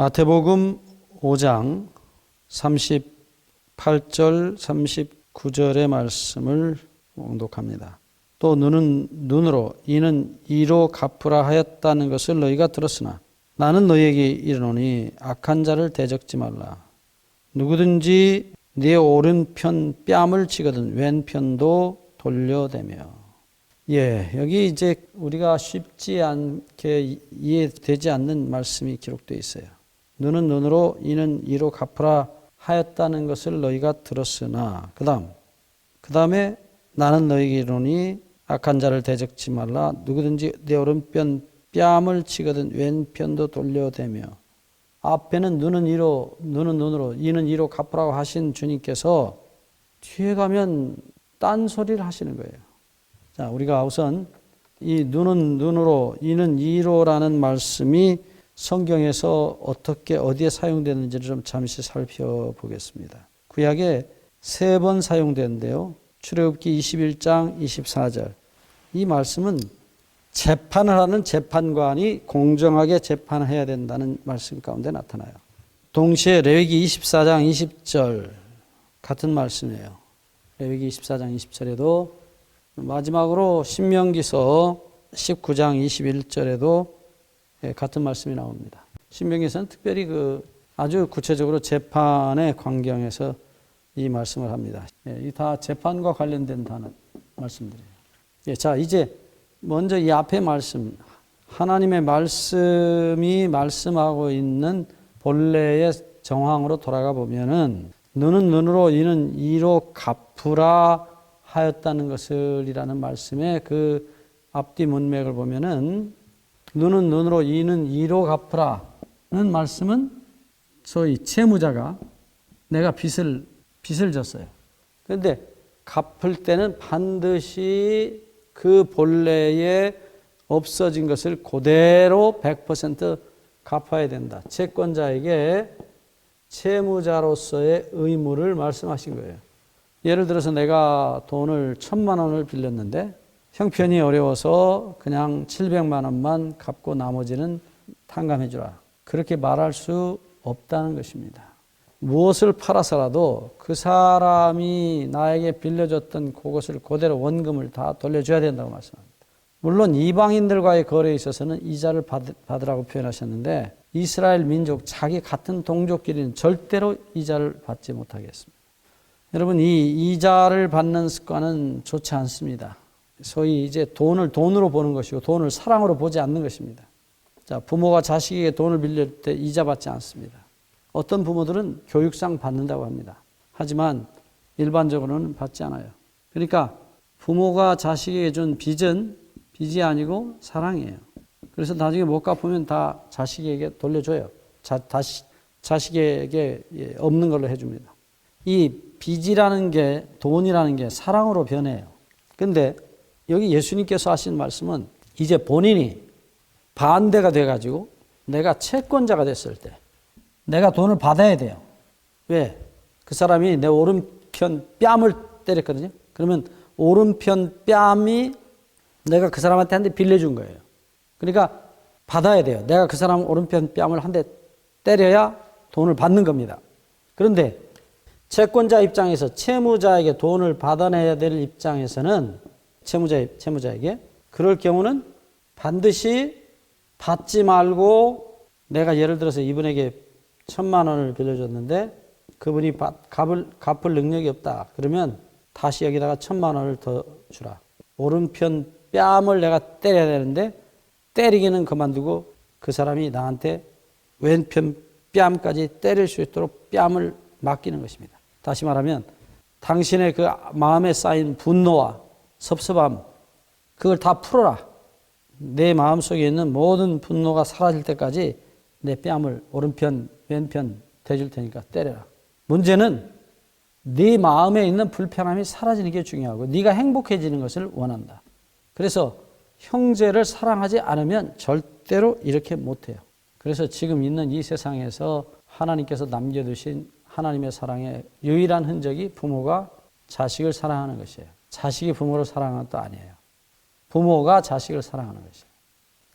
마태복음 5장 38절 39절의 말씀을 봉독합니다. 또 눈은 눈으로 이는 이로 갚으라 하였다는 것을 너희가 들었으나 나는 너희에게 이르노니 악한 자를 대적지 말라. 누구든지 네 오른편 뺨을 치거든 왼편도 돌려대며 예, 여기 이제 우리가 쉽지 않게 이해되지 않는 말씀이 기록되어 있어요. 눈은 눈으로 이는 이로 갚으라 하였다는 것을 너희가 들었으나. 그다음 그다음에 나는 너희에게 이르노니 악한 자를 대적지 말라. 누구든지 내 오른편 뺨을 치거든 왼편도 돌려대며. 앞에는 눈은 이로 눈은 눈으로 이는 이로 갚으라고 하신 주님께서 뒤에 가면 딴 소리를 하시는 거예요. 자, 우리가 우선 이 눈은 눈으로 이는 이로라는 말씀이 성경에서 어떻게 어디에 사용되는지를 좀 잠시 살펴보겠습니다. 구약에 세 번 사용되는데요. 출애굽기 21장 24절. 이 말씀은 재판을 하는 재판관이 공정하게 재판을 해야 된다는 말씀 가운데 나타나요. 동시에 레위기 24장 20절 같은 말씀이에요. 레위기 24장 20절에도 마지막으로 신명기서 19장 21절에도 예, 같은 말씀이 나옵니다. 신명기서는 특별히 그 아주 구체적으로 재판의 광경에서 이 말씀을 합니다. 예, 이다 재판과 관련된 단어 말씀들이에요. 예, 자 이제 먼저 이 앞에 말씀 하나님의 말씀이 말씀하고 있는 본래의 정황으로 돌아가 보면은 눈은 눈으로 이는 이로 갚으라 하였다는 것을 이라는 말씀의 그 앞뒤 문맥을 보면은 눈은 눈으로 이는 이로 갚으라는 말씀은 소위 채무자가 내가 빚을 빚을 졌어요. 그런데 갚을 때는 반드시 그 본래에 없어진 것을 그대로 100% 갚아야 된다. 채권자에게 채무자로서의 의무를 말씀하신 거예요. 예를 들어서 내가 돈을 천만 원을 빌렸는데 형편이 어려워서 그냥 700만 원만 갚고 나머지는 탕감해 주라. 그렇게 말할 수 없다는 것입니다. 무엇을 팔아서라도 그 사람이 나에게 빌려줬던 그것을 그대로 원금을 다 돌려줘야 된다고 말씀합니다. 물론 이방인들과의 거래에 있어서는 이자를 받으라고 표현하셨는데 이스라엘 민족 자기 같은 동족끼리는 절대로 이자를 받지 못하겠습니다. 여러분 이 이자를 받는 습관은 좋지 않습니다. 소위 이제 돈을 돈으로 보는 것이고 돈을 사랑으로 보지 않는 것입니다. 자, 부모가 자식에게 돈을 빌릴 때 이자 받지 않습니다. 어떤 부모들은 교육상 받는다고 합니다. 하지만 일반적으로는 받지 않아요. 그러니까 부모가 자식에게 준 빚은 빚이 아니고 사랑이에요. 그래서 나중에 못 갚으면 다 자식에게 돌려줘요. 자, 다시 자식에게 예, 없는 걸로 해줍니다. 이 빚이라는 게 돈이라는 게 사랑으로 변해요. 근데 여기 예수님께서 하신 말씀은 이제 본인이 반대가 돼가지고 내가 채권자가 됐을 때 내가 돈을 받아야 돼요. 왜? 그 사람이 내 오른편 뺨을 때렸거든요. 그러면 오른편 뺨이 내가 그 사람한테 한 대 빌려준 거예요. 그러니까 받아야 돼요. 내가 그 사람 오른편 뺨을 한 대 때려야 돈을 받는 겁니다. 그런데 채권자 입장에서 채무자에게 돈을 받아내야 될 입장에서는 채무자 채무자에게 그럴 경우는 반드시 받지 말고 내가 예를 들어서 이분에게 천만 원을 빌려줬는데 그분이 갚을, 갚을 능력이 없다. 그러면 다시 여기다가 천만 원을 더 주라. 오른편 뺨을 내가 때려야 되는데 때리기는 그만두고 그 사람이 나한테 왼편 뺨까지 때릴 수 있도록 뺨을 맡기는 것입니다. 다시 말하면 당신의 그 마음에 쌓인 분노와 섭섭함 그걸 다 풀어라. 내 마음 속에 있는 모든 분노가 사라질 때까지 내 뺨을 오른편 왼편 대줄 테니까 때려라. 문제는 네 마음에 있는 불편함이 사라지는 게 중요하고 네가 행복해지는 것을 원한다. 그래서 형제를 사랑하지 않으면 절대로 이렇게 못해요. 그래서 지금 있는 이 세상에서 하나님께서 남겨두신 하나님의 사랑의 유일한 흔적이 부모가 자식을 사랑하는 것이에요. 자식이 부모를 사랑하는 것도 아니에요. 부모가 자식을 사랑하는 것이에요.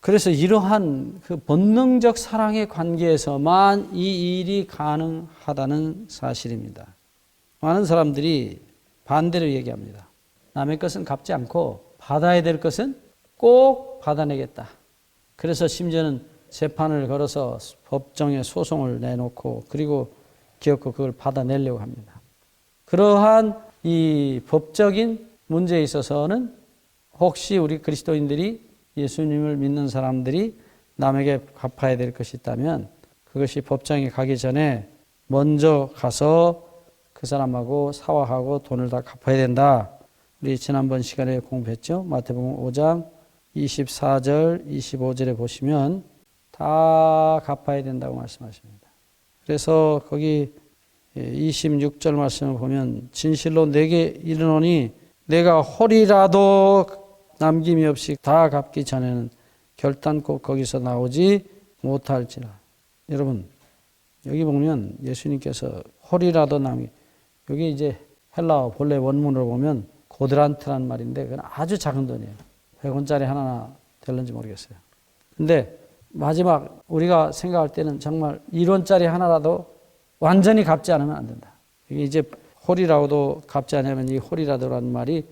그래서 이러한 그 본능적 사랑의 관계에서만 이 일이 가능하다는 사실입니다. 많은 사람들이 반대로 얘기합니다. 남의 것은 갚지 않고 받아야 될 것은 꼭 받아내겠다. 그래서 심지어는 재판을 걸어서 법정에 소송을 내놓고 그리고 기업고 그걸 받아내려고 합니다. 그러한 이 법적인 문제에 있어서는 혹시 우리 그리스도인들이 예수님을 믿는 사람들이 남에게 갚아야 될 것이 있다면 그것이 법정에 가기 전에 먼저 가서 그 사람하고 사화하고 돈을 다 갚아야 된다. 우리 지난번 시간에 공부했죠. 마태복음 5장 24절, 25절에 보시면 다 갚아야 된다고 말씀하십니다. 그래서 거기 26절 말씀을 보면 진실로 내게 이르노니 내가 홀이라도 남김이 없이 다 갚기 전에는 결단코 거기서 나오지 못할지라. 여러분 여기 보면 예수님께서 홀이라도 남기 여기 이제 헬라어 본래 원문으로 보면 고드란트란 말인데 그건 아주 작은 돈이에요. 100원짜리 하나 될는지 모르겠어요. 근데 마지막 우리가 생각할 때는 정말 1원짜리 하나라도 완전히 갚지 않으면 안 된다. 이게 이제 홀이라고도 갚지 않으면 이 홀이라도라는 말이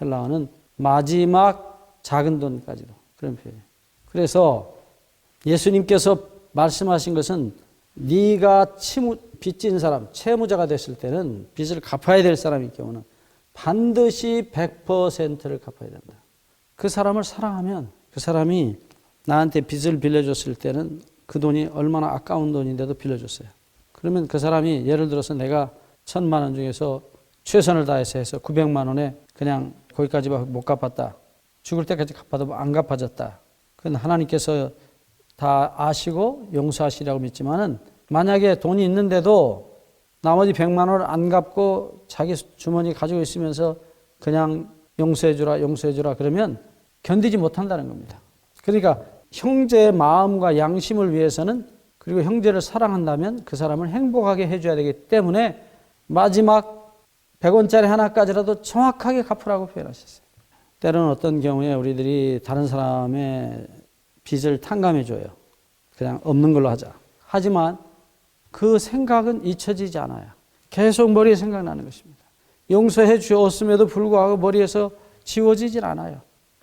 헬라어는 마지막 작은 돈까지도 그런 표현이에요. 그래서 예수님께서 말씀하신 것은 네가 치무, 빚진 사람, 채무자가 됐을 때는 빚을 갚아야 될 사람일 경우는 반드시 100%를 갚아야 된다. 그 사람을 사랑하면 그 사람이 나한테 빚을 빌려줬을 때는 그 돈이 얼마나 아까운 돈인데도 빌려줬어요. 그러면 그 사람이 예를 들어서 내가 천만 원 중에서 최선을 다해서 해서 900만 원에 그냥 거기까지밖에 못 갚았다. 죽을 때까지 갚아도 안 갚아졌다. 그건 하나님께서 다 아시고 용서하시라고 믿지만은 만약에 돈이 있는데도 나머지 100만 원을 안 갚고 자기 주머니 가지고 있으면서 그냥 용서해 주라, 용서해 주라 그러면 견디지 못한다는 겁니다. 그러니까 형제의 마음과 양심을 위해서는 그리고 형제를 사랑한다면 그 사람을 행복하게 해줘야 되기 때문에 마지막 100원짜리 하나까지라도 정확하게 갚으라고 표현하셨어요. 때로는 어떤 경우에 우리들이 다른 사람의 빚을 탕감해줘요. 그냥 없는 걸로 하자. 하지만 그 생각은 잊혀지지 않아요. 계속 머리에 생각나는 것입니다. 용서해 주었음에도 불구하고 머리에서 지워지질 않아요.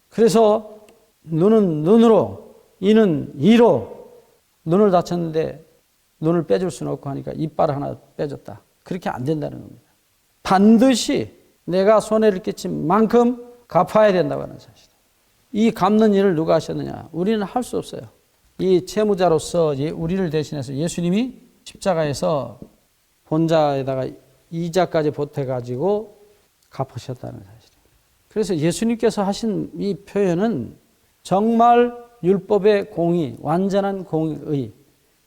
그래서 눈은 눈으로, 이는 이로 눈을 다쳤는데 눈을 빼줄 수는 없고 하니까 이빨 하나 빼줬다. 그렇게 안 된다는 겁니다. 반드시 내가 손해를 끼친 만큼 갚아야 된다고 하는 사실. 이 갚는 일을 누가 하셨느냐? 우리는 할 수 없어요. 이 채무자로서 우리를 대신해서 예수님이 십자가에서 본자에다가 이자까지 보태가지고 갚으셨다는 사실. 그래서 예수님께서 하신 이 표현은 정말 율법의 공의, 완전한 공의.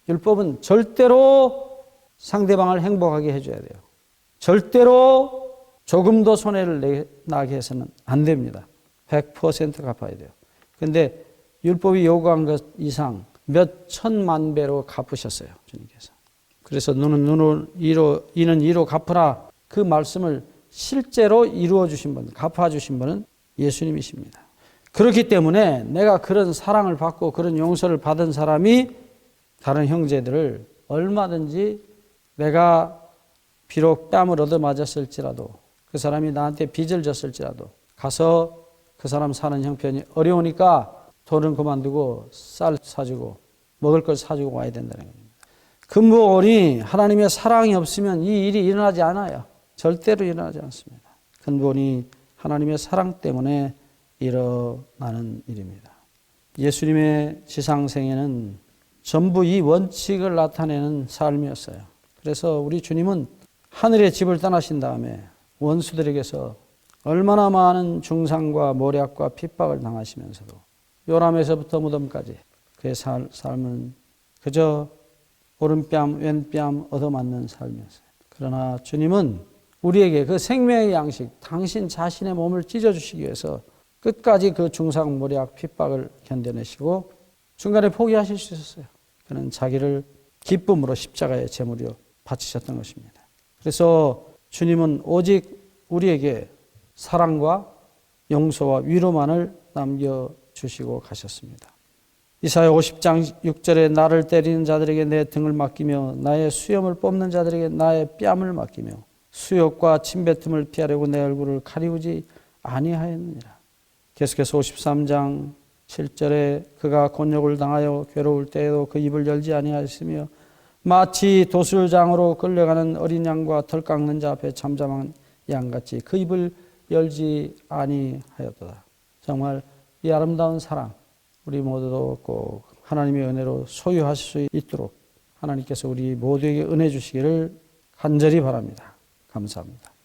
율법은 절대로 상대방을 행복하게 해줘야 돼요. 절대로 조금도 손해를 나게 해서는 안 됩니다. 100% 갚아야 돼요. 근데 율법이 요구한 것 이상 몇 천만 배로 갚으셨어요. 주님께서. 그래서 눈은 눈으로 이로 이는 이로 갚으라 그 말씀을 실제로 이루어 주신 분, 갚아 주신 분은 예수님이십니다. 그렇기 때문에 내가 그런 사랑을 받고 그런 용서를 받은 사람이 다른 형제들을 얼마든지 내가 비록 뺨을 얻어 맞았을지라도 그 사람이 나한테 빚을 졌을지라도 가서 그 사람 사는 형편이 어려우니까 돈은 그만두고 쌀 사주고 먹을 걸 사주고 와야 된다는 겁니다. 근본이 하나님의 사랑이 없으면 이 일이 일어나지 않아요. 절대로 일어나지 않습니다. 근본이 하나님의 사랑 때문에 일어나는 일입니다. 예수님의 지상생애는 전부 이 원칙을 나타내는 삶이었어요. 그래서 우리 주님은 하늘의 집을 떠나신 다음에 원수들에게서 얼마나 많은 중상과 모략과 핍박을 당하시면서도 요람에서부터 무덤까지 그의 살, 삶은 그저 오른뺨 왼뺨 얻어맞는 삶이었어요. 그러나 주님은 우리에게 그 생명의 양식, 당신 자신의 몸을 찢어주시기 위해서 끝까지 그 중상모략 핍박을 견뎌내시고 중간에 포기하실 수 있었어요. 그는 자기를 기쁨으로 십자가의 제물이요 바치셨던 것입니다. 그래서 주님은 오직 우리에게 사랑과 용서와 위로만을 남겨 주시고 가셨습니다. 이사야 50장 6절에 나를 때리는 자들에게 내 등을 맡기며 나의 수염을 뽑는 자들에게 나의 뺨을 맡기며 수욕과 침뱉음을 피하려고 내 얼굴을 가리우지 아니하였느니라. 계속해서 53장 7절에 그가 곤욕을 당하여 괴로울 때에도 그 입을 열지 아니하였으며 마치 도술장으로 끌려가는 어린 양과 털 깎는 자 앞에 잠잠한 양같이 그 입을 열지 아니하였도다. 정말 이 아름다운 사랑 우리 모두도 꼭 하나님의 은혜로 소유하실 수 있도록 하나님께서 우리 모두에게 은혜 주시기를 간절히 바랍니다. 감사합니다.